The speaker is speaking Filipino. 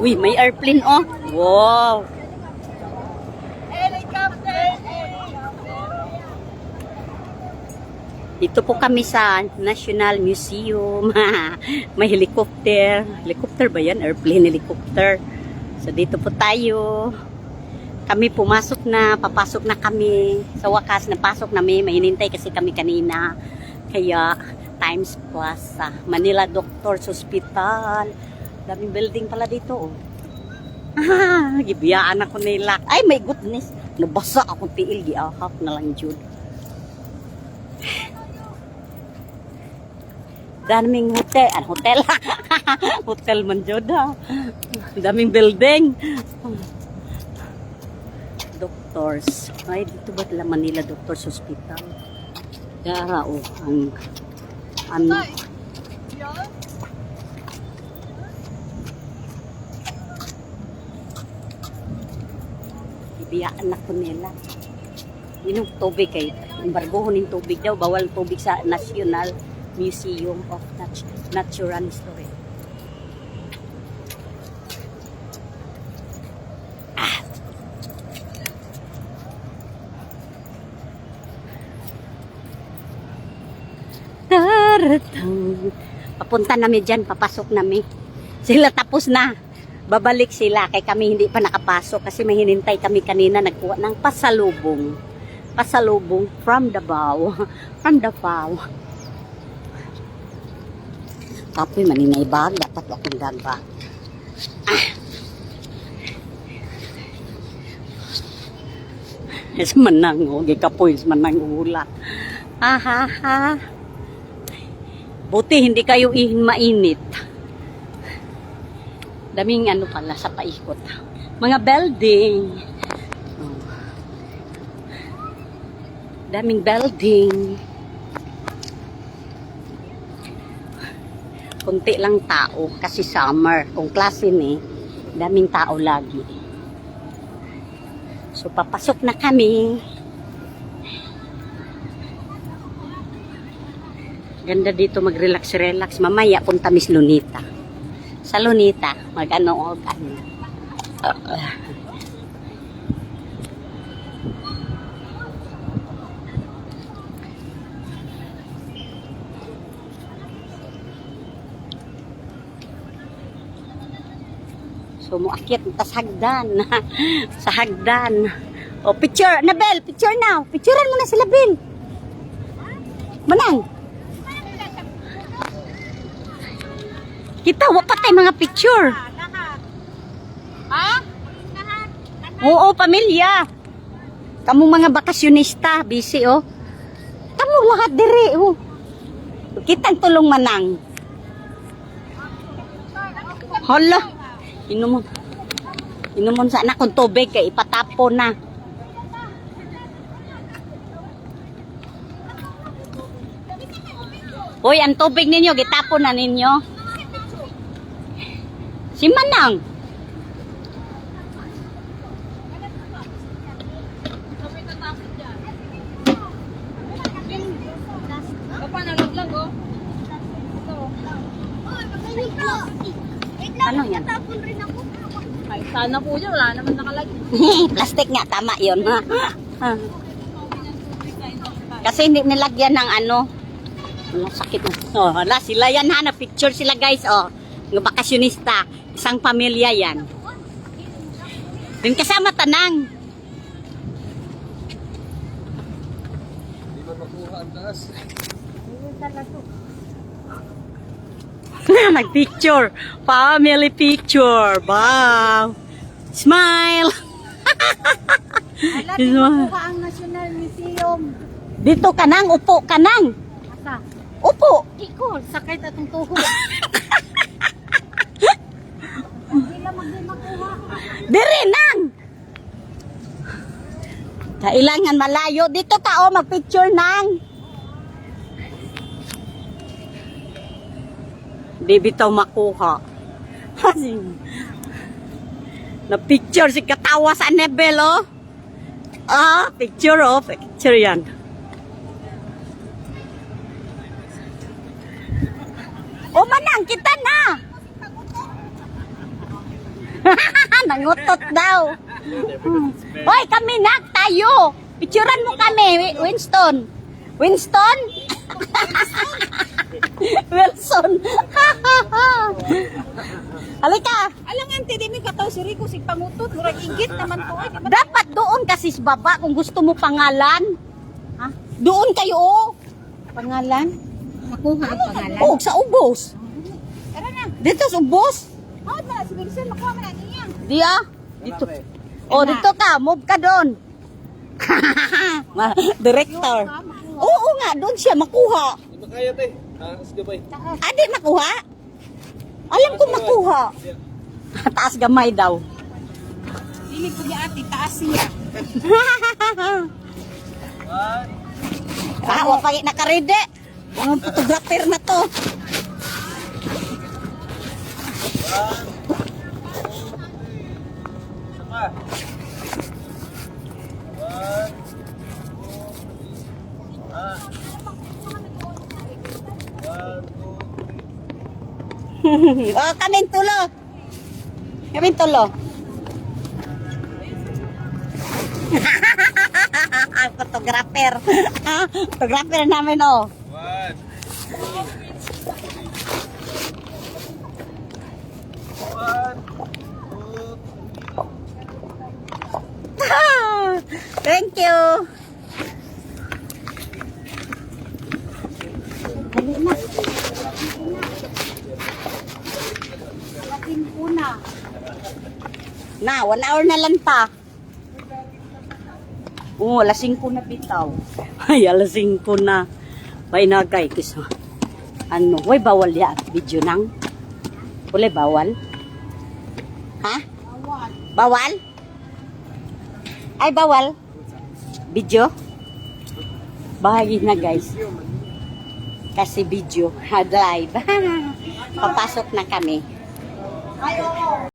Uy, may airplane oh. Wow. Dito po kami sa National Museum. may helicopter. Helicopter ba yan? Airplane helicopter. So dito po tayo. Kami pumasok na, papasok na kami. Sa wakas, napasok namin. May hinintay kasi kami kanina. Kaya, Times Plaza, Manila Doctors Hospital. Daming building pala dito, oh. Ah, gibiyaan ako nila. Ay, my goodness. Nabasa ako tiil, giahap na lang jud. Daming hotel, ano hotel? hotel man jud ha. Daming building. Doctors. Ay, dito ba tala Manila Doctors Hospital? Dara, oh, ang ano, ibiyaan ako nila. Inom tubig kay embargohon ng tubig daw bawal tubig sa National Museum of Nat- Natural History. Ah. Papunta namin dyan, papasok namin. Sila tapos na. Babalik sila kay kami hindi pa nakapasok kasi may hinintay kami kanina nagkuha ng pasalubong. Pasalubong from Davao. From Davao. Kapoy maninay bag, dapat akong gagba. Ah. Is manang o, gikapoy is manang ula. Ah, ha, ha. Buti hindi kayo mainit. Daming ano pala sa paikot. Mga building. Daming building. Kunti lang tao kasi summer. Kung klase ni, daming tao lagi. So papasok na kami. Ganda dito mag-relax-relax. Mamaya punta Miss Lunita. Sa Lunita, mag-ano o ano. Uh, So, muakyat ta sa hagdan. sa hagdan. O, picture. Nabel, picture now. Picturean mo na sila, Bill. Manang. Kita, wa pa tayo mga picture. Ha? Oo, pamilya. Kamu mga bakasyonista, busy oh. Kamu lahat diri oh. Kitang tulong manang. Hala. Inumon. Inumon sa anak kong tubig kay ipatapo na. Hoy, ang tubig ninyo, gitapon na ninyo. Si Manang. Ano yan? Ay, sana po yun. Wala naman nakalagay. Plastic nga, tama yun. Ha? Ha. Kasi hindi nilagyan ng ano. Ano, sakit. Oh, hala, sila yan ha. Na-picture sila guys. Oh, ng bakasyonista. Isang pamilya yan. Din kasama tanang. Nag-picture. Family picture. Wow. Smile. Ala, Is di ma- makuha ang National Museum. Dito kanang, upo kanang. Asa? Upo. Iko, sakit atong tuhod. Sila magdi makuha. Dire nang. Kailangan malayo. Dito ka oh, mag-picture nang. Di bitaw makuha. Na-picture si katawa sa Nebel oh. Ah, picture oh. Picture yan. O manang, kita na. Nangutot daw. Hoy, kami nak tayo. Picturean mo kami, Wi- Winston. Winston? Wilson. Halika. Alam nga, hindi din kataw si Rico, si pangutot, murag ingit naman to. Dapat doon kasi sa baba kung gusto mo pangalan. Ha? Doon kayo. oh. Pangalan? Makuha ang pangalan. Oh, sa ubos. Tara na. Dito sa ubos. Hawad na, si Wilson, makuha mo na niya. Di ah. Dito. Oh, dito ka. Move ka doon. Ma- Director. Oo nga, doon siya makuha. Di ba kaya te? Ah, sa gabay. Adi makuha? Alam ko makuha. Taas gamay daw. Piling ko niya ate, taas siya. ah, wa pa nakarede. Mga photographer na to. oh, kaming tulo. Kaming tulo. photographer. photographer namin oh. one. Thank you. Dali na. Lating po na. Na, one hour na lang pa. Oo, lasing ko na bitaw. Ay, alasing ko na. May nagay kiso. Ano, way bawal ya video nang. Wala bawal? Ha? Awan. Bawal? Ay, bawal. Video? Bahagi na guys. Kasi video, live. Papasok na kami. Ay, oo.